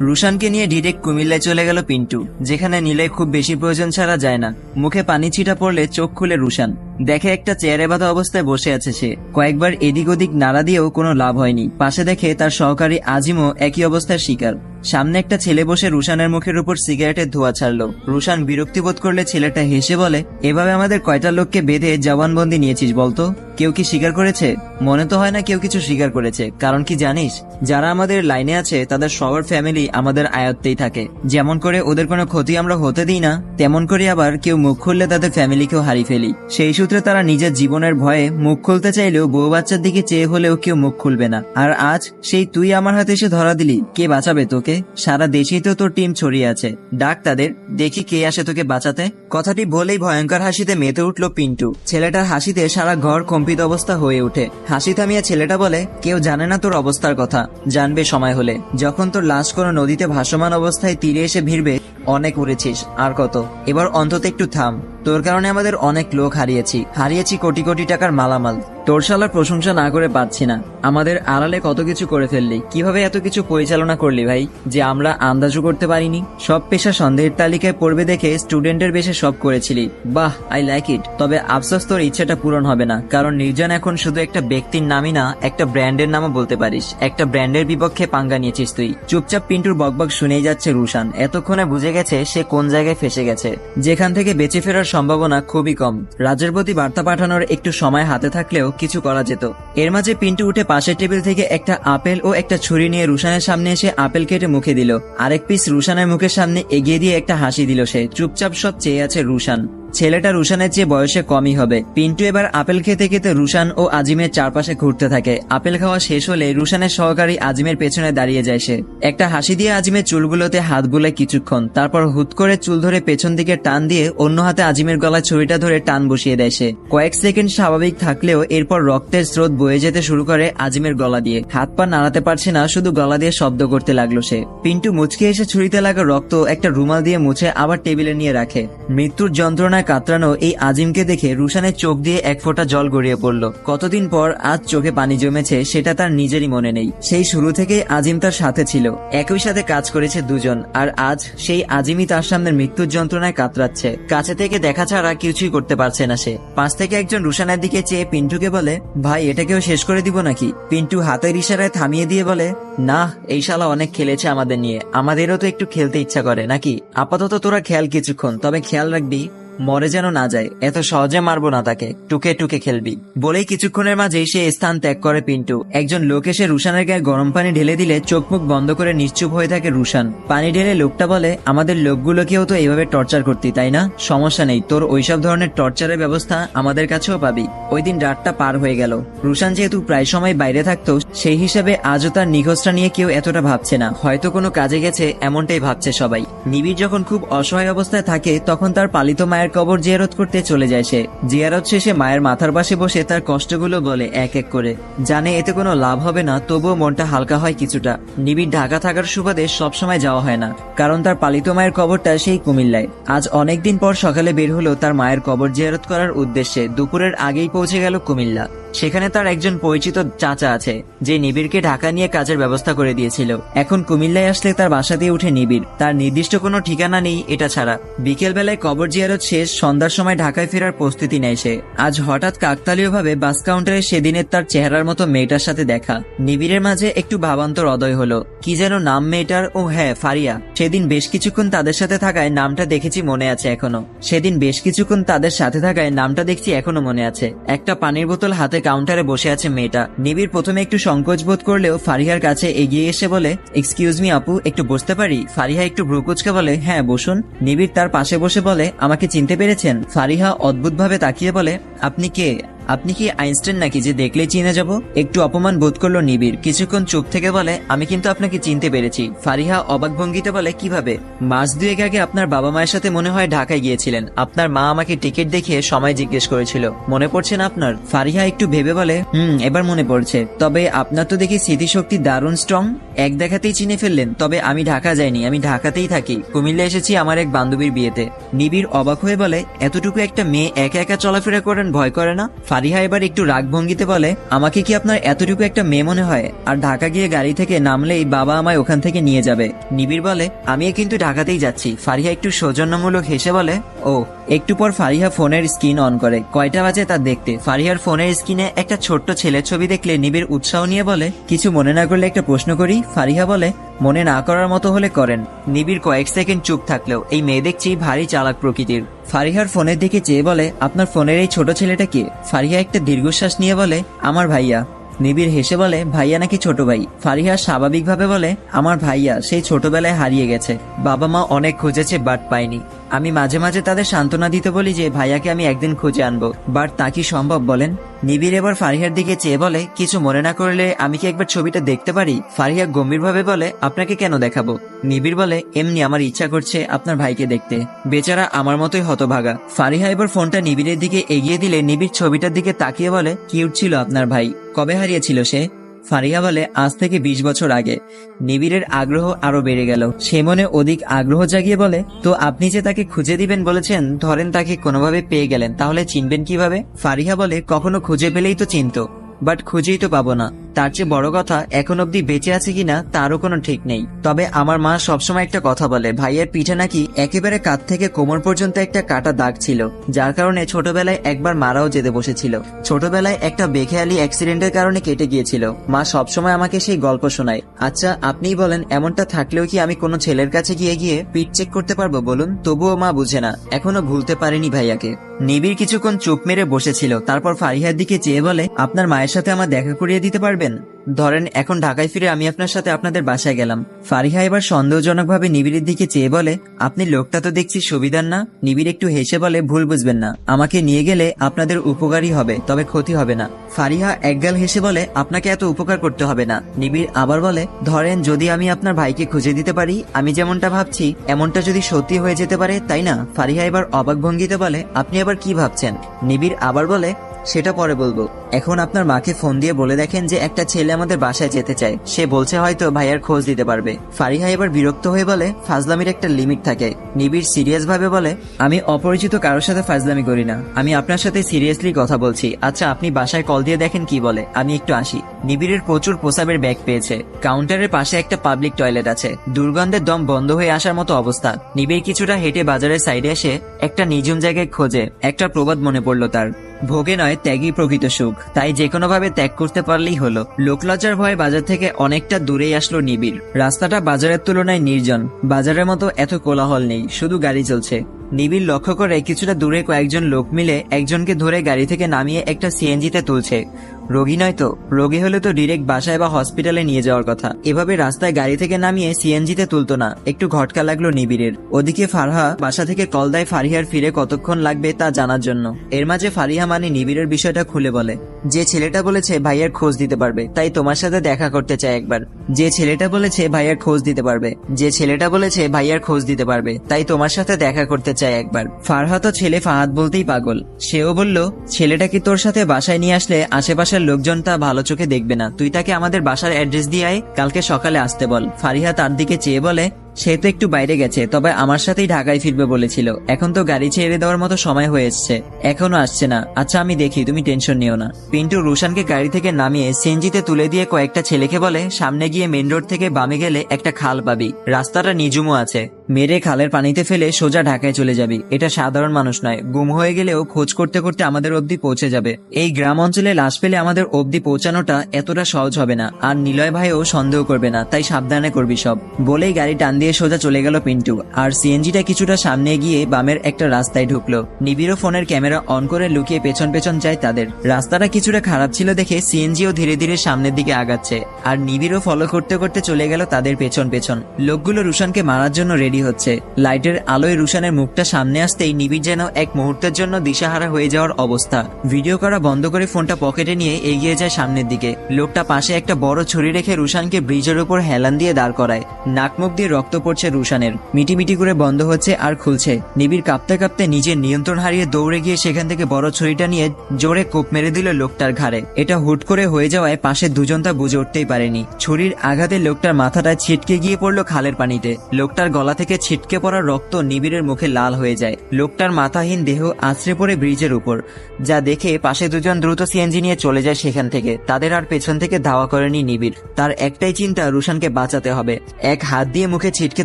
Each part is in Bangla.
রুশানকে নিয়ে ডিরেক্ট কুমিল্লায় চলে গেল পিন্টু, যেখানে নিলে খুব বেশি প্রয়োজন ছাড়া যায় না। মুখে পানি ছিটা পড়লে চোখ খুলে রুশান। দেখে একটা চেয়ারে বাঁধা অবস্থায় বসে আছে সে। কয়েকবার এদিক ওদিক নাড়া দিয়েও কোনো লাভ হয়নি। পাশে দেখে তার সহকারী আজিমও একই অবস্থার শিকার। সামনে একটা ছেলে বসে রুশানের মুখের উপর সিগারেটের ধোঁয়া ছাড়লো। রুশান বিরক্তি বোধ করলে ছেলেটা হেসে বলে, এভাবে আমাদের কয়টা লোককে বেঁধে জবানবন্দি নিয়েছিস বলতো? কেউ কি স্বীকার করেছে? মনে তো হয় না কেউ কিছু স্বীকার করেছে। কারণ কি জানিস, যারা আমাদের লাইনে আছে, তাদের সবার ফ্যামিলি আমাদের আয়ত্তেই থাকে। যেমন করে ওদের কোনো ক্ষতি আমরা হতে দিই না, তেমন করে আবার কেউ মুখ খুললে তাদের ফ্যামিলিকেও হারিয়ে ফেলি। সেই সূত্রে তারা নিজের জীবনের ভয়ে মুখ খুলতে চাইলেও বউ বাচ্চার দিকে চেয়ে হলেও কেউ মুখ খুলবে না। আর আজ সেই তুই আমার হাতে এসে ধরা দিলি। কে বাঁচাবে তোকে? সারা দেশেই তো তোর টিম ছড়িয়ে আছে। ডাক তাদের, দেখি কে আসে তোকে বাঁচাতে। কথাটি বলেই ভয়ঙ্কর হাসিতে মেতে উঠল পিন্টু। ছেলেটার হাসিতে সারা ঘর কম্পিত অবস্থা হয়ে ওঠে। হাসি থামিয়ে ছেলেটা বলে, কেউ জানে না তোর অবস্থার কথা। জানবে সময় হলে। যখন তোর লাশ কোনো নদীতে ভাসমান অবস্থায় তীরে এসে ভিড়বে, অনেক উড়েছিস। আর কত? এবার অন্তত একটু থাম। তোর কারণে আমাদের অনেক লোক হারিয়েছি। হারিয়েছি কোটি কোটি টাকার মালামাল। তোর শালার প্রশংসা না করে পাচ্ছি না। আমাদের আড়ালে কত কিছু করে ফেললি। কীভাবে এত কিছু পরিচালনা করলি ভাই, যে আমরা আন্দাজও করতে পারিনি? সব পেশা সন্দেহের তালিকায় পড়বে দেখে স্টুডেন্টের বেশে সব করেছিলি। বাহ আই লাইক ইট তবে আফসোস তোর ইচ্ছাটা পূরণ হবে না। কারণ নির্জন এখন শুধু একটা ব্যক্তির নামই না, একটা ব্র্যান্ডের নামও বলতে পারিস। একটা ব্র্যান্ডের বিপক্ষে পাঙ্গা নিয়েছিস তুই। চুপচাপ পিন্টুর বকবক শুনেই যাচ্ছে রুশান। এতক্ষণে বুঝে গেছে সে কোন জায়গায় ফেসে গেছে। যেখান থেকে বেঁচে ফেরার সম্ভাবনা খুবই কম। রাজের প্রতি বার্তা পাঠানোর একটু সময় হাতে থাকলেও কিছু করা যেত। এর মাঝে পিন্টু উঠে পাশের টেবিল থেকে একটা আপেল ও একটা ছুরি নিয়ে রুশানের সামনে এসে আপেল কেটে মুখে দিল। আরেক পিস রুশানের মুখের সামনে এগিয়ে দিয়ে একটা হাসি দিল সে। চুপচাপ সব চেয়ে আছে রুশান। ছেলেটা রুশানের চেয়ে বয়সে কমই হবে। পিন্টু এবার আপেল খেতে খেতে রুশান ও আজিমের চারপাশে ঘুরতে থাকে। আপেল খাওয়া শেষ হলে রুশানের সহকারী আজিমের পেছনে দাঁড়িয়ে যায় সে। একটা হাসি দিয়ে আজিমের চুলগুলোতে হাত বুলে কিছুক্ষণ, তারপর হুট করে চুল ধরে পেছন দিকে টান দিয়ে অন্য হাতে আজিমের গলায় ছুরিটা ধরে টান বসিয়ে দেয় সে। কয়েক সেকেন্ড স্বাভাবিক থাকলেও এরপর রক্তের স্রোত বয়ে যেতে শুরু করে আজিমের গলা দিয়ে। হাত পা নাড়াতে পারছে না, শুধু গলা দিয়ে শব্দ করতে লাগল সে। পিন্টু মুচকে এসে ছুরিতে লাগা রক্ত একটা রুমাল দিয়ে মুছে আবার টেবিলে নিয়ে রাখে। মৃত্যুর যন্ত্রণায় কাতরানো এই আজিমকে দেখে রুশানের চোখ দিয়ে এক ফোঁটা জল গড়িয়ে পড়ল। কতদিন পর আজ চোখে পানি জমেছে সেটা তার নিজেরই মনে নেই। সেই শুরু থেকেই আজিম তার সাথে ছিল। একই সাথে কাজ করেছে দুজন, আর আজ সেই আজিমই তার সামনে মৃত্যুর যন্ত্রণায় কাতরাচ্ছে। কাছে থেকে দেখা ছাড়া কিছুই করতে পারছে না সে। পাশ থেকে একজন রুশানের দিকে চেয়ে পিন্টুকে বলে, ভাই, এটাকেও শেষ করে দিব নাকি? পিন্টু হাতের ইশারায় থামিয়ে দিয়ে বলে, না, এই শালা অনেক খেলেছে আমাদের নিয়ে। আমাদেরও তো একটু খেলতে ইচ্ছা করে, নাকি? আপাতত তোরা খেয়াল কিছুক্ষণ, তবে খেয়াল রাখবি। মরে যেন না যায়, এত সহজে মারবো না তাকে, টুকে টুকে খেলবি। বলেই কিছুক্ষণের মাঝেই সে স্থান ত্যাগ করে পিন্টু। একজন লোক এসে রুশানের গায়ে গরম পানি ঢেলে দিলে চোখ মুখ বন্ধ করে নিশ্চুপ হয়ে থাকে রুশান। পানি ঢেলে লোকটা বলে, আমাদের লোকগুলোকেও তো এইভাবে টর্চার করতি, তাই না? সমস্যা নেই, তোর ওইসব ধরনের টর্চারের ব্যবস্থা আমাদের কাছেও পাবি। ওই দিন রাতটা পার হয়ে গেল। রুশান যেহেতু প্রায় সময় বাইরে থাকতো, সেই হিসাবে আজও তার নিখোঁজটা নিয়ে কেউ এতটা ভাবছে না। হয়তো কোনো কাজে গেছে, এমনটাই ভাবছে সবাই। নিবিড় যখন খুব অসহায় অবস্থায় থাকে, তখন তার পালিত মায়ের কবর জিয়ারত করতে চলে যায় সে। জিয়ারত শেষে মায়ের মাথার পাশে বসে তার কষ্টগুলো বলে এক এক করে। জানে এতে কোনো লাভ হবে না, তবুও মনটা হালকা হয় কিছুটা। নিবিড় ঢাকা থাকার সুবাদে সবসময় যাওয়া হয় না, কারণ তার পালিত মায়ের কবরটা সেই কুমিল্লায়। আজ অনেকদিন পর সকালে বের হলো তার মায়ের কবর জিয়ারত করার উদ্দেশ্যে। দুপুরের আগেই পৌঁছে গেল কুমিল্লা। সেখানে তার একজন পরিচিত চাচা আছে, যে নিবিড়কে ঢাকা নিয়ে কাজের ব্যবস্থা করে দিয়েছিল। এখন কুমিল্লায় আসলে তার বাসা দিয়ে উঠে নিবিড়। তার নির্দিষ্ট কোনো ঠিকানা নেই এটা ছাড়া। বিকেল বেলায় কবর জিয়ারত শেষ, সন্ধ্যার সময় ঢাকায় ফেরার প্রস্তুতি নেয় সে। আজ হঠাৎ কাকতালীয়ভাবে বাস কাউন্টারে সেদিনের তার চেহারার মতো মেয়েটার সাথে দেখা। নিবিড়ের মাঝে একটু ভাবান্তর অদয় হলো। কি যেন নাম মেয়েটার? ও হ্যাঁ ফারিয়া। সেদিন বেশ কিছুক্ষণ তাদের সাথে থাকায় নামটা দেখেছি মনে আছে এখনও। সেদিন বেশ কিছুক্ষণ তাদের সাথে থাকায় নামটা দেখছি এখনও মনে আছে। একটা পানির বোতল হাতে কাউন্টারে বসে আছে মেয়েটা। নিবিড় প্রথমে একটু সংকোচ বোধ করলেও ফারিহার কাছে এগিয়ে এসে বলে এক্সকিউজ মি আপু, একটু বসতে পারি? ফারিহা একটু ভ্রুকুচকে বলে হ্যাঁ বসুন। নিবিড় তার পাশে বসে বলে, আমাকে চিনতে পেরেছেন? ফারিহা অদ্ভুতভাবে তাকিয়ে বলে, আপনি কে? আপনি কি আইনস্টাইন নাকি যে দেখলেই চিনে যাব? একটু অপমান বোধ করল নিবিড়। কিছুক্ষণ চুপ থেকে বলে, আমি কিন্তু আপনাকে চিনতে পেরেছি। ফারিহা অবাক ভঙ্গিতে বলে, কীভাবে? মাস দুয়েক আগে আপনার বাবা মায়ের সাথে মনে হয় ঢাকায় গিয়েছিলেন। আপনার মা আমাকে টিকিট দেখিয়ে সময় জিজ্ঞেস করেছিল। মনে পড়ছে না আপনার? ফারিহা একটু ভেবে বলে, হুম, এবার মনে পড়ছে। তবে আপনার তো দেখি স্মৃতিশক্তি দারুণ স্ট্রং এক দেখাতেই চিনে ফেললেন। তবে আমি ঢাকা যাইনি, আমি ঢাকাতেই থাকি। কুমিল্লা এসেছি আমার এক বান্ধবীর বিয়েতে। নিবিড় অবাক হয়ে বলে, এতটুকু একটা মেয়ে একা একা চলাফেরা করেন ভয় করে না? ফারিহা এবার একটু রাগ ভঙ্গিতে বলে, আমাকে কি আপনার এতটুকু একটা মেয়ে মনে হয়? আর ঢাকা গিয়ে গাড়ি থেকে নামলেই বাবা আমায় ওখান থেকে নিয়ে যাবে। নিবিড় বলে, আমিও কিন্তু ঢাকাতেই যাচ্ছি। ফারিহা একটু সৌজন্যমূলক হেসে বলে, ও, একটু পর ফারিহা ফোনের স্ক্রিন অন করে। কয়টা বাজে তা দেখতে। ফারিহার ফোনের স্ক্রিনে একটা ছোট্ট ছেলের ছবি দেখলে নিবিড় উৎসাহ নিয়ে বলে, কিছু মনে না করলে একটা প্রশ্ন করি? ফারিহা বলে মনে না করার মতো হলে করেন। নিবিড় কয়েক সেকেন্ড চুপ থাকলেও এই মেয়ে দেখছি ভারী চালাক প্রকৃতির। ফারিহার ফোনের দিকে চেয়ে বলে, আপনার ফোনের এই ছোট ছেলেটা কে? ফারিহা একটা দীর্ঘশ্বাস নিয়ে বলে, আমার ভাইয়া। নিবিড় হেসে বলে, ভাইয়া নাকি ছোট ভাই? ফারিহা স্বাভাবিকভাবে বলে, আমার ভাইয়া, সেই ছোটবেলায় হারিয়ে গেছে। বাবা মা অনেক খুঁজেছে, বাট পায়নি। আমি মাঝে মাঝে তাদের সান্ত্বনা দিতে বলি যে, ভাইয়াকে আমি একদিন খুঁজে আনব, বাট তা কি সম্ভব? বলেন। নিবিড় এবার ফারিহার দিকে চেয়ে বলে, কিছু মনে না করলে আমি কি একবার ছবিটা দেখতে পারি? ফারিহা গম্ভীরভাবে বলে, আপনাকে কেন দেখাবো? নিবিড় বলে, এমনি আমার ইচ্ছা করছে আপনার ভাইকে দেখতে। বেচারা আমার মতোই হতভাগা। ফারিহা এবার ফোনটা নিবিড়ের দিকে এগিয়ে দিলে, নিবিড় ছবিটার দিকে তাকিয়ে বলে কিউট ছিল আপনার ভাই? কবে হারিয়েছিল সে? ফারিয়া বলে, আজ থেকে বিশ বছর আগে। নিবিড়ের আগ্রহ আরও বেড়ে গেল। সে মনে অধিক আগ্রহ জাগিয়ে বলে, তো আপনি যে তাকে খুঁজে দিবেন বলেছেন, ধরেন তাকে কোনোভাবে পেয়ে গেলেন, তাহলে চিনবেন কীভাবে? ফারিহা বলে, কখনো খুঁজে পেলেই তো চিনত। বাট খুঁজেই তো পাবো না। তার চেয়ে বড় কথা, এখন অব্দি বেঁচে আছে কিনা, তারও কোনো ঠিক নেই। তবে আমার মা সবসময় একটা কথা বলে, ভাইয়ের পিঠে নাকি একেবারে কাত থেকে কোমর পর্যন্ত একটা কাটা দাগ ছিল, যার কারণে ছোটবেলায় একবার মারাও যেতে বসেছিল। ছোটবেলায় একটা বেখেয়ালি অ্যাক্সিডেন্টের কারণে কেটে গিয়েছিল। মা সবসময় আমাকে সেই গল্প শোনায়। আচ্ছা আপনিই বলেন, এমনটা থাকলেও কি আমি কোনো ছেলের কাছে গিয়ে গিয়ে পিঠ চেক করতে পারব বলুন? তবুও মা বুঝে না, এখনও ভুলতে পারেনি ভাইয়াকে। নিবিড় কিছুক্ষণ চুপ মেরে বসেছিল, তারপর ফারিহার দিকে চেয়ে বলে, আপনার মায়ের সাথে আমার দেখা করিয়ে দিতে পারবেন? ধরেন, এখন ঢাকায় ফিরে আমি আপনার সাথে আপনাদের বাসায় গেলাম। ফারিহা এবার সন্দেহজনকভাবে নিবিড়ের দিকে চেয়ে বলে, আপনি লোকটা তো দেখছি সুবিধার না। নিবিড় একটু হেসে বলে, ভুল বুঝবেন না। আমাকে নিয়ে গেলে আপনাদের উপকারই হবে, তবে ক্ষতি হবে না। ফারিহা একগাল হেসে বলে, আপনাকে এত উপকার করতে হবে না। নিবিড় আবার বলে, ধরেন, যদি আমি আপনার ভাইকে খুঁজে দিতে পারি, আমি যেমনটা ভাবছি, এমনটা যদি সত্যি হয়ে যেতে পারে, তাই না? ফারিহা এবার অবাক ভঙ্গিতে বলে, আপনি আবার কি ভাবছেন? নিবিড় আবার বলে, সেটা পরে বলব। এখন আপনার মাকে ফোন দিয়ে বলে দেখেন যে একটা ছেলে আমাদের বাসায় যেতে চায়। সে বলছে হয়তো ভাইয়ার খোঁজ দিতে পারবে। ফারিহা এবার বিরক্ত হয়ে বলে, ফাজলামির একটা লিমিট থাকে। নিবিড় সিরিয়াস ভাবে বলে, আমি অপরিচিত কারোর সাথে ফাজলামি করি না। আমি আপনার সাথে সিরিয়াসলি কথা বলছি। আচ্ছা আপনি বাসায় কল দিয়ে দেখেন কি বলে। আমি একটু আসি। নিবিড়ের প্রচুর পোসাবের ব্যাগ পেয়েছে। কাউন্টারের পাশে একটা পাবলিক টয়লেট আছে। দুর্গন্ধের দম বন্ধ হয়ে আসার মতো অবস্থা। নিবিড় কিছুটা হেঁটে বাজারের সাইডে এসে একটা নিঝুম জায়গায় খোঁজে। একটা প্রবাদ মনে পড়ল তার। ভোগে নয়, ত্যাগই প্রকৃত সুখ। তাই যে কোনো ভাবে ত্যাগ করতে পারলেই হলো। লোকলজ্জার ভয়ে বাজার থেকে অনেকটা দূরেই আসলো নিবিড়। রাস্তাটা বাজারের তুলনায় নির্জন। বাজারের মতো এত কোলাহল নেই, শুধু গাড়ি চলছে। নিবিড় লক্ষ্য করে কিছুটা দূরে কয়েকজন লোক মিলে একজনকে ধরে গাড়ি থেকে নামিয়ে একটা সিএনজিতে তুলছে। রোগী নয় তো? রোগী হলে তো ডিরেক্ট বাসায় বা হসপিটালে নিয়ে যাওয়ার কথা। এভাবে রাস্তায় গাড়ি থেকে নামিয়ে সিএনজিতে তুলতো না। একটু ঘটকা লাগল নিবিড়ের। ওদিকে ফারহা বাসা থেকে কল দেয় ফারিহার ফিরে কতক্ষণ লাগবে তা জানার জন্য। এর মাঝে ফারিহা মানে নিবিড়ের বিষয়টা খুলে বলে। যে ছেলেটা বলেছে ভাইয়ার খোঁজ দিতে পারবে, তাই তোমার সাথে দেখা করতে চায় একবার। যে ছেলেটা বলেছে ভাইয়ার খোঁজ দিতে পারবে, যে ছেলেটা বলেছে ভাইয়ার খোঁজ দিতে পারবে, তাই তোমার সাথে দেখা করতে চায় একবার। ফারহা তো ছেলে ফাহাদ বলতেই পাগল। সেও বলল, ছেলেটা কি তোর সাথে বাসায় নিয়ে আসলে আশেপাশের লোকজন তা ভালো চোখে দেখবে না। তুই তাকে আমাদের বাসার অ্যাড্রেস দিয়ে আয়, কালকে সকালে আসতে বল। ফারিহা তার দিকে চেয়ে বলে সে তো একটু বাইরে গেছে, তবে আমার সাথেই ঢাকায় ফিরবে বলেছিল। এখন তো গাড়ি ছেড়ে দেওয়ার মতো সময় হয়ে এসছে। এখনও আসছে না। আচ্ছা আমি দেখি, তুমি টেনশন নিও না। পিন্টু রুশানকে গাড়ি থেকে নামিয়ে সিএনজিতে তুলে দিয়ে কয়েকটা ছেলেকে বলে, সামনে গিয়ে মেন রোড থেকে বামে গেলে একটা খাল পাবি। রাস্তাটা নিজুমও আছে। মেরে খালের পানিতে ফেলে সোজা ঢাকায় চলে যাবি। এটা সাধারণ মানুষ নয়। গুম হয়ে গেলেও খোঁজ করতে করতে আমাদের অবধি পৌঁছে যাবে। এই গ্রাম অঞ্চলে লাশ পেলে আমাদের অবধি পৌঁছানোটা এতটা সহজ হবে না। আর নিলয় ভাইও সন্দেহ করবে না, তাই সাবধানে করবি সব। বলেই গাড়ি টান দিয়ে সোজা চলে গেল পিন্টু। আর সিএনজিটা কিছুটা সামনে গিয়ে বামের একটা রাস্তায় ঢুকলো। নিবিড় ফোনের ক্যামেরা অন করে লুকিয়ে পেছন পেছন যায় তাদের। রাস্তাটা কিছুটা খারাপ ছিল দেখে সিএনজিও ধীরে ধীরে সামনের দিকে আগাচ্ছে। আর নিবিড়ও ফলো করতে করতে চলে গেল তাদের পেছন পেছন। লোকগুলো রুশানকে মারার জন্য রেডি হচ্ছে। লাইটের আলোয় রুশানের মুখটা সামনে আসতেই নিবিড় যেন এক মুহূর্তের জন্য দিশাহারা হয়ে যাওয়ার অবস্থা। ভিডিও করা বন্ধ করে ফোনটা পকেটে নিয়ে এগিয়ে যায় সামনের দিকে। লোকটা পাশে একটা বড় ছুরি রেখে রুশানকে ব্রিজের উপর হেলান দিয়ে দাঁড় করায়। নাক মুখ দিয়ে রক্ত পড়ছে রুশানের। মিটিমিটি করে বন্ধ হচ্ছে আর খুলছে। নিবিড় কাঁপতে কাঁপতে নিজের নিয়ন্ত্রণ হারিয়ে দৌড়ে গিয়ে সেখান থেকে বড় ছুরিটা নিয়ে জোরে কোপ মেরে দিল লোকটার ঘাড়ে। এটা হুট করে হয়ে যাওয়ায় পাশে দুজন তা বুঝে উঠতেই পারেনি। ছুরির আঘাতে লোকটার মাথাটা ছিটকে গিয়ে পড়ল খালের পানিতে। লোকটার গলা থেকে ছিটকে পড়া রক্ত নিবিড়ের মুখে লাল হয়ে যায়। লোকটার মাথাহীন দেহ আছড়ে পড়ে ব্রিজের উপর। যা দেখে পাশে দুজন দ্রুত সিএনজি নিয়ে চলে যায় সেখান থেকে। তাদের আর পেছন থেকে ধাওয়া করেনি নিবিড়। তার একটাই চিন্তা, রুশানকে বাঁচাতে হবে। এক হাত দিয়ে মুখে ছিটকে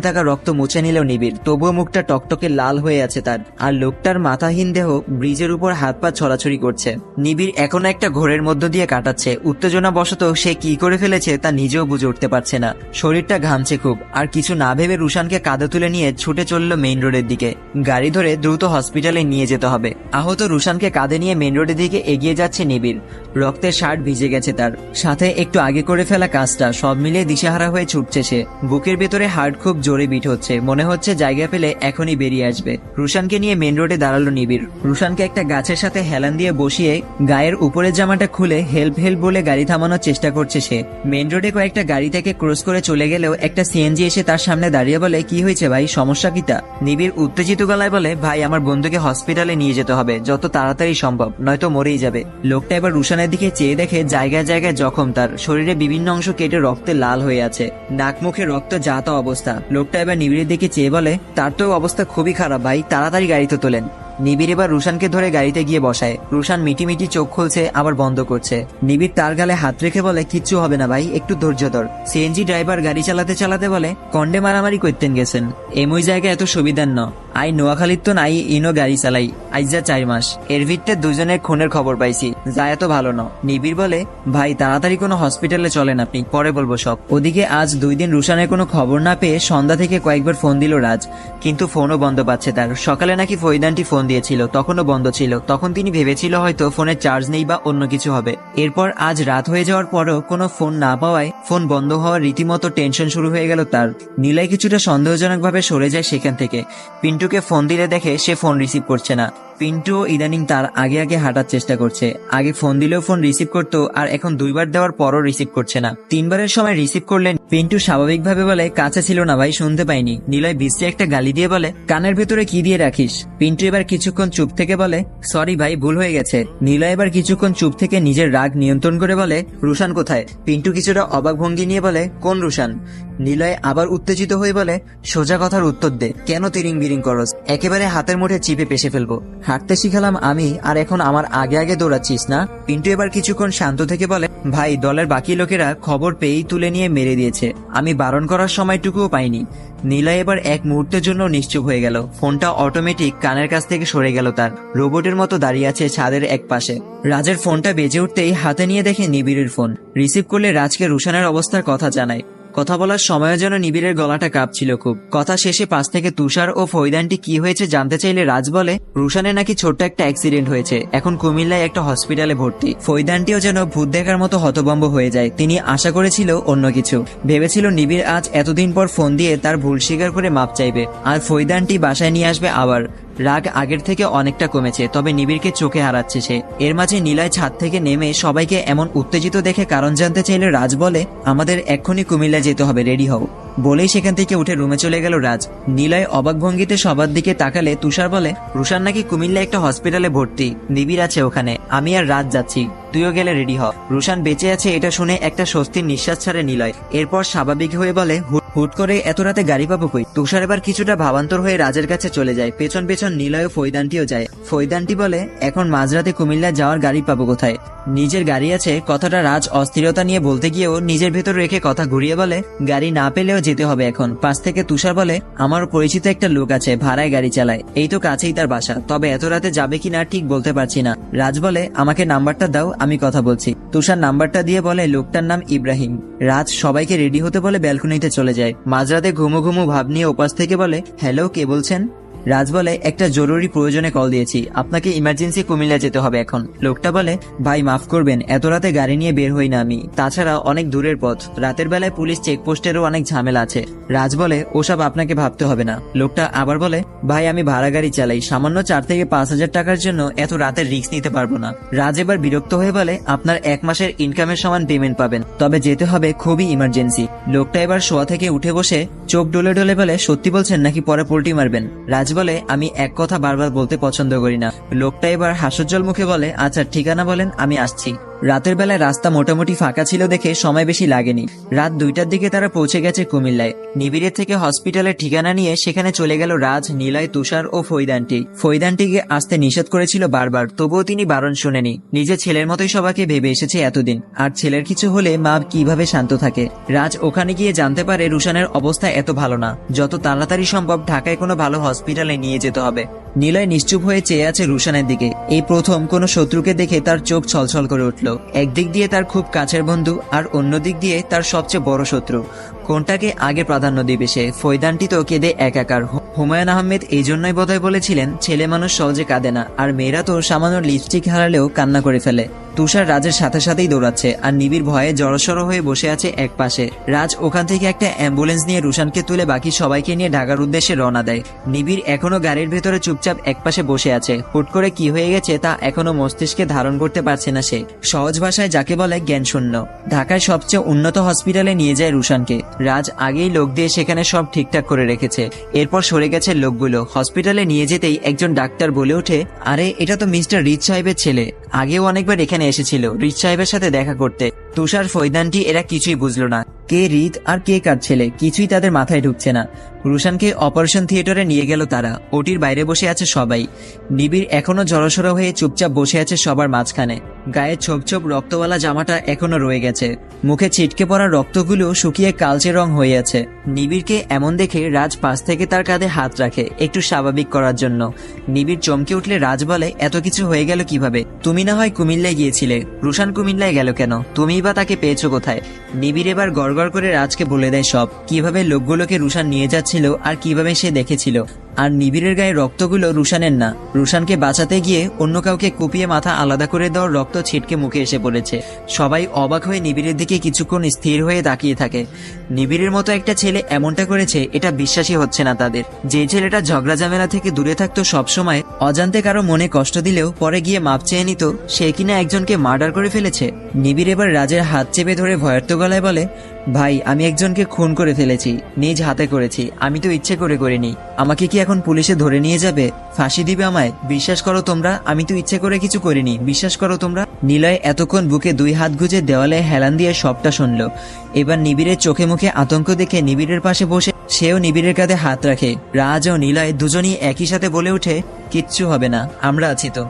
থাকা রক্ত মুছে নিল নিবিড়। তবুও মুখটা টকটকে লাল হয়ে আছে তার। আর লোকটার মাথাহীন দেহ ব্রিজের উপর হাত পা ছড়াছড়ি করছে। নিবিড় এখনও একটা ঘোরের মধ্য দিয়ে কাটাচ্ছে। উত্তেজনা বশত সে কি করে ফেলেছে তা নিজেও বুঝে উঠতে পারছে না। শরীরটা ঘামছে খুব। আর কিছু না ভেবে রুশানকে কাঁধে তুলে নিয়ে ছুটে চলল মেইন রোডের দিকে। গাড়ি ধরে দ্রুত হসপিটালে নিয়ে যেতে হবে। আহত রুশানকে কাঁধে নিয়ে মেইন রোডের দিকে এগিয়ে যাচ্ছে নিবিড়। রক্তের শার্ট ভিজে গেছে তার। সাথে একটু আগে করে ফেলা কাজটা, সব মিলিয়ে দিশেহারা হয়ে ছুটছে সে। বুকের ভেতরে হার্ট খুব জোরে বিট হচ্ছে। মনে হচ্ছে জায়গা পেলে এখনই বেরিয়ে আসবে। রুশানকে নিয়ে মেন রোডে দাঁড়াল নিবিড়। রুশানকে একটা গাছের সাথে হেলান দিয়ে বসিয়ে গায়ের উপরের জামাটা খুলে হেল্প হেল্প বলে গাড়ি থামানোর চেষ্টা করছে সে। মেন রোডে কয়েকটা গাড়ি থেকে ক্রস করে চলে গেলেও একটা সিএনজি এসে তার সামনে দাঁড়িয়ে বলে, কি হয়েছে ভাই? সমস্যা কিটা নিবিড় উত্তেজিত গলায় বলে, ভাই, আমার বন্ধুকে হসপিটালে নিয়ে যেতে হবে। যত তাড়াতাড়ি সম্ভব, নয়তো মরেই যাবে। লোকটা এবার রুশানের দিকে চেয়ে দেখে জায়গায় জায়গায় জখম তার। শরীরে বিভিন্ন অংশ কেটে রক্তে লাল হয়ে আছে। নাক মুখে রক্ত জাত অবস্থা। লোকটা এবার নিবিড়ের দিকে চেয়ে বলে, তার তো অবস্থা খুবই খারাপ ভাই, তাড়াতাড়ি গাড়িতে তোলেন। নিবিড় এবার রুশানকে ধরে গাড়িতে গিয়ে বসায়। রুশান মিটি মিটি চোখ খুলছে, আবার বন্ধ করছে। নিবিড় তার গালে হাত রেখে বলে, কিচ্ছু হবে না ভাই, একটু ধৈর্য ধর। সিএনজি ড্রাইভার গাড়ি চালাতে চালাতে বলে, কন্ডে মারামারি করতেন গেছেন। এমই জায়গায় এত সুবিধার ন। আই নোয়াখালীর তো নাই, ইনো গাড়ি চালাই। আইজা চার মাস। এর ভিত্তে দুজনের খুনের খবর পাইছি। যা এত ভালো ন। নিবিড় বলে, ভাই, তাড়াতাড়ি কোনো হসপিটালে চলেন আপনি, পরে বলব সব। ওদিকে আজ দুই দিন রুশানের কোনো খবর না পেয়ে সন্ধ্যা থেকে কয়েকবার ফোন দিল রাজ, কিন্তু ফোনও বন্ধ পাচ্ছে তার। সকালে নাকি ফৈদানটি ফোন দিয়েছিল, তখনও বন্ধ ছিল। তখন তিনি ভেবেছিল হয়তো ফোনের চার্জ নেই বা অন্য কিছু হবে। এরপর আজ রাত হয়ে যাওয়ার পরও কোনো ফোন না পাওয়ায় ফোন বন্ধ হওয়ার রীতিমতো টেনশন শুরু হয়ে গেল তার। নীলাই কিছুটা সন্দেহজনকভাবে সরে যায় সেখান থেকে। পিন্টুকে ফোন দিলে দেখে সে ফোন রিসিভ করছে না। পিন্টু ইদানিং তার আগে আগে হাঁটার চেষ্টা করছে। আগে ফোন দিলেও ফোন রিসিভ করতো, আর এখন দুইবার দেওয়ার পরও রিসিভ করছে না। তিনবারের সময় রিসিভ করলেন, পিন্টু স্বাভাবিকভাবে বলে, কাছে ছিল না ভাই, শুনতে পাইনি। নিলয় বিশ্রী একটা গালি দিয়ে বলে, কানের ভেতরে কি দিয়ে রাখিস? পিন্টু এবার কিছুক্ষণ চুপ থেকে বলে, সরি ভাই, ভুল হয়ে গেছে। নিলয় এবার কিছুক্ষণ চুপ থেকে নিজের রাগ নিয়ন্ত্রণ করে বলে, রুশান কোথায়? পিন্টু কিছুটা অবাক ভঙ্গি নিয়ে বলে, কোন রুশান? নিলয় আবার উত্তেজিত হয়ে বলে, সোজা কথার উত্তর দে। কেন তিরিং বিরিং করস? একেবারে হাতের মুঠে চিপে পেশে ফেলব। হাঁটতে শিখালাম আমি, আর এখন আমার আগে আগে দৌড়াচ্ছিস, না? পিন্টু এবার কিছুক্ষণ শান্ত থেকে বলে, ভাই, দলের বাকি লোকেরা খবর পেয়েই তুলে নিয়ে মেরে দিয়েছে। আমি বারণ করার সময়টুকুও পাইনি। নীলা এবার এক মুহূর্তের জন্য নিশ্চুপ হয়ে গেল। ফোনটা অটোমেটিক কানের কাছ থেকে সরে গেল তার। রোবটের মতো দাঁড়িয়ে আছে ছাদের এক পাশে। রাজের ফোনটা বেজে উঠতেই হাতে নিয়ে দেখে নিবিড়ের ফোন। রিসিভ করলে রাজকে রুশানের অবস্থার কথা জানায়। কথা বলার সময় যেন নিবিড়ের গলাটা কাঁপছিল খুব। কথা শেষে পাশ থেকে তুষার ও ফৈদানটি কি হয়েছে জানতে চাইলে রাজ বলে, রুশানে নাকি ছোট্ট একটা অ্যাক্সিডেন্ট হয়েছে। এখন কুমিল্লায় একটা হসপিটালে ভর্তি। ফৈদানটিও যেন ভূত দেখার মতো হতবম্ব হয়ে যায়। তিনি আশা করেছিল অন্য কিছু। ভেবেছিল নিবিড় আজ এতদিন পর ফোন দিয়ে তার ভুল স্বীকার করে মাপ চাইবে। আর ফৈদানটি বাসায় নিয়ে আসবে আবার। রাগ আগের থেকে অনেকটা কমেছে, তবে নিবিড়কে চোখে হারাচ্ছে সে। এর মাঝে নীলয় ছাদ থেকে নেমে সবাইকে এমন উত্তেজিত দেখে কারণ জানতে চাইলে রাজ বলে, আমাদের এক্ষুনি কুমিল্লা যেতে হবে, রেডি হও। বলেই সেখান থেকে উঠে রুমে চলে গেল রাজ। নীলয় অবাক ভঙ্গিতে সবার দিকে তাকালে তুষার বলে, রুশান নাকি কুমিল্লা একটা হসপিটালে ভর্তি? নিবিড় আছে ওখানে। আমি আর রাজ যাচ্ছি। তুইও গেলে রেডি হ। রুশান বেঁচে আছে এটা শুনে একটা স্বস্তির নিঃশ্বাস ছাড়ে নিলয়। এরপর স্বাভাবিক হয়ে বলে "হুট- করে এত রাতে গাড়ি পাবো কই? তুষার এবার কিছুটা ভাবান্তর হয়ে রাজের কাছে চলে যায়। পেছন পেছন নিলয় ফৈদানটিও যায়। ফৈদানটি বলে, এখন মাঝরাতে কুমিল্লা যাওয়ার গাড়ি পাবো কোথায়? নিজের গাড়ি আছে, কথাটা রাজ অস্থিরতা নিয়ে বলতে গিয়েও নিজের ভেতর রেখে কথা ঘুরিয়ে বলে, গাড়ি না পেলেও যেতে হবে এখন। পাশ থেকে তুষার বলে আমার পরিচিত একটা লোক আছে, ভাড়ায় গাড়ি চালায়। এই তো কাছেই তার বাসা। তবে এত রাতে যাবে কিনা ঠিক বলতে পারছি না। রাজ বলে, আমাকে নাম্বারটা দাও, আমি কথা বলছি। তুষার নাম্বারটা দিয়ে বলে, লোকটার নাম ইব্রাহিম। রাজ সবাইকে রেডি হতে বলে ব্যালকনিতে চলে যায়। মাঝরাতে ঘুমো ঘুমো ভাব নিয়ে ওপাশ থেকে বলে হ্যালো কে বলছেন? রাজ বলে একটা জরুরি প্রয়োজনে কল দিয়েছি। আপনাকে ইমার্জেন্সি কুমিল্লা যেতে হবে এখন। লোকটা বলে, ভাই, মাফ করবেন, এত রাতে গাড়ি নিয়ে বের হই না আমি। তাছাড়া অনেক দূরের পথ। রাতের বেলায় পুলিশ চেকপোস্টেরও অনেক ঝামেলা আছে। রাজ বলে, ওসব আপনাকে ভাবতে হবে না। লোকটা আবার বলে, ভাই, আমি ভাড়া গাড়ি চালাই। সামান্য চার থেকে পাঁচ হাজার টাকার জন্য এত রাতের রিস্ক নিতে পারব না। রাজ এবার বিরক্ত হয়ে বলে, আপনার এক মাসের ইনকামের সমান পেমেন্ট পাবেন। তবে যেতে হবে খুবই ইমার্জেন্সি লোকটা এবার শোয়া থেকে উঠে বসে চোখ ডলে ডলে বলে, সত্যি বলছেন নাকি পরে পোল্টি মারবেন? রাজ বলে, আমি এক কথা বারবার বলতে পছন্দ করি না। লোকটা এবার হাস্যোজ্জ্বল মুখে বলে আচ্ছা ঠিকানা বলেন, আমি আসছি। রাতের বেলায় রাস্তা মোটামুটি ফাঁকা ছিল দেখে সময় বেশি লাগেনি। রাত দুইটার দিকে তারা পৌঁছে গেছে কুমিল্লায়। নিবিড়ের থেকে হসপিটালের ঠিকানা নিয়ে সেখানে চলে গেল রাজ, নীলয়, তুষার ও ফৈদানটি। ফৈদানটিকে আসতে নিষেধ করেছিল বারবার, তবুও তিনি বারণ শোনেনি। নিজের ছেলের মতোই সবাকে ভেবে এসেছে এতদিন। আর ছেলের কিছু হলে মা কীভাবে শান্ত থাকে? রাজ ওখানে গিয়ে জানতে পারে রুশানের অবস্থা এত ভালো না। যত তাড়াতাড়ি সম্ভব ঢাকায় কোনো ভালো হসপিটালে নিয়ে যেতে হবে। নিলয় নিশ্চুপ হয়ে চেয়ে আছে রুশানের দিকে। এই প্রথম কোনো শত্রুকে দেখে তার চোখ ছলছল করে উঠল। একদিক দিয়ে তার খুব কাছের বন্ধু আর অন্য দিক দিয়ে তার সবচেয়ে বড় শত্রু। কোনটাকে আগে প্রাধান্য দিবে সে? ফৈদানটি তো কেঁদে একাকার। হুমায়ুন আহমেদ এই জন্যই বোধহয় বলেছিলেন, ছেলে মানুষ সহজে কাঁদে না, আর মেয়েরা তো সামান্য লিপস্টিক হারালেও কান্না করে ফেলে। তুষার রাজের সাথে সাথেই দৌড়াচ্ছে, আর নিবিড় ভয়ে জড়সড় হয়ে বসে আছে এক পাশে। রাজ ওখান থেকে একটা অ্যাম্বুলেন্স নিয়ে রুশানকে তুলে বাকি সবাইকে নিয়ে ঢাকার উদ্দেশ্যে রওনা দেয়। নিবিড় এখনও গাড়ির ভেতরে চুপচাপ একপাশে বসে আছে। হুট করে কি হয়ে গেছে তা এখনও মস্তিষ্কে ধারণ করতে পারছে না সে। সহজ ভাষায় যাকে বলে জ্ঞান শূন্য ঢাকায় সবচেয়ে উন্নত হসপিটালে নিয়ে যায় রুশানকে। রাজ আগেই লোক দিয়ে সেখানে সব ঠিকঠাক করে রেখেছে। এরপর সরে গেছে লোকগুলো। হসপিটালে নিয়ে যেতেই একজন ডাক্তার বলে ওঠে, আরে, এটা তো মিস্টার রিচ সাহেবের ছেলে। আগেও অনেকবার এখানে এসেছিল রিচ সাহেবের সাথে দেখা করতে। তুষার ফৈদানটি এরা কিছুই বুঝলো না। কে রিত আর কে কার ছেলে, কিছুই তাদের মাথায় ঢুকছে না। রুশানকে অপারেশন থিয়েটারে নিয়ে গেল তারা। ওটির বাইরে বসে আছে সবাই। নিবিড় এখনও জড়সড় হয়ে চুপচাপ বসে আছে সবার মাঝখানে। গায়ে ছোপ ছোপ রক্তওয়ালা জামাটা এখনও রয়ে গেছে। মুখে ছিটকে পড়া রক্তগুলো শুকিয়ে কালচে রং হয়ে আছে। নিবিড়কে এমন দেখে রাজ পাশ থেকে তার কাঁধে হাত রাখে, একটু স্বাভাবিক করার জন্য। নিবিড় চমকে উঠলে রাজ বলে, এত কিছু হয়ে গেল কীভাবে? না হয় কুমিল্লায় গিয়েছিলে। রুশান কুমিল্লায় গেল কেন? তুমিই বা তাকে পেয়েছ কোথায়? নিবিড় এবার গড়গড় করে রাজকে বলে দেয় সব। কীভাবে লোকগুলোকে রুশান নিয়ে যাচ্ছিল আর কীভাবে সে দেখেছিল? আর নিবিড়ের গায়ে রক্তগুলো রুশানের না। রুশানকে বাঁচাতে গিয়ে অন্য কাউকে কুপিয়ে মাথা আলাদা করে দেওয়ার রক্ত ছিটকে মুখে এসে পড়েছে। সবাই অবাক হয়ে নিবিড়ের দিকে কিছুক্ষণ স্থির হয়ে তাকিয়ে থাকে। নিবিড়ের মতো একটা ছেলে এমনটা করেছে, এটা বিশ্বাসই হচ্ছে না তাদের। যে ছেলেটা ঝগড়া ঝামেলা থেকে দূরে থাকতো সবসময়, অজান্তে কারও মনে কষ্ট দিলেও পরে গিয়ে মাপ চেয়ে নিত, সে কিনা একজনকে মার্ডার করে ফেলেছে। নিবিড় এবার রাজের হাত চেপে ধরে ভয়ার্ত গলায় বলে ভাই, আমি একজনকে খুন করে ফেলেছি, নিজ হাতে করেছি, আমি তো ইচ্ছে করে করিনি। আমাকে কি এখন পুলিশে ধরে নিয়ে যাবে? ফাঁসি দিবে আমায়? বিশ্বাস করো তোমরা, আমি তো ইচ্ছে করে কিছু করিনি, বিশ্বাস করো তোমরা? নিলয় এতক্ষণ বুকে দুই হাত গুজে দেওয়ালে হেলান দিয়ে সবটা শুনলো। এবার নিবিড়ের চোখে মুখে আতঙ্ক দেখে নিবিড়ের পাশে বসে সেও নিবিড়ের কাঁধে হাত রাখে। রাজ ও নিলয় দুজনই একই সাথে বলে ওঠে, কিচ্ছু হবে না, আমরা আছি তো।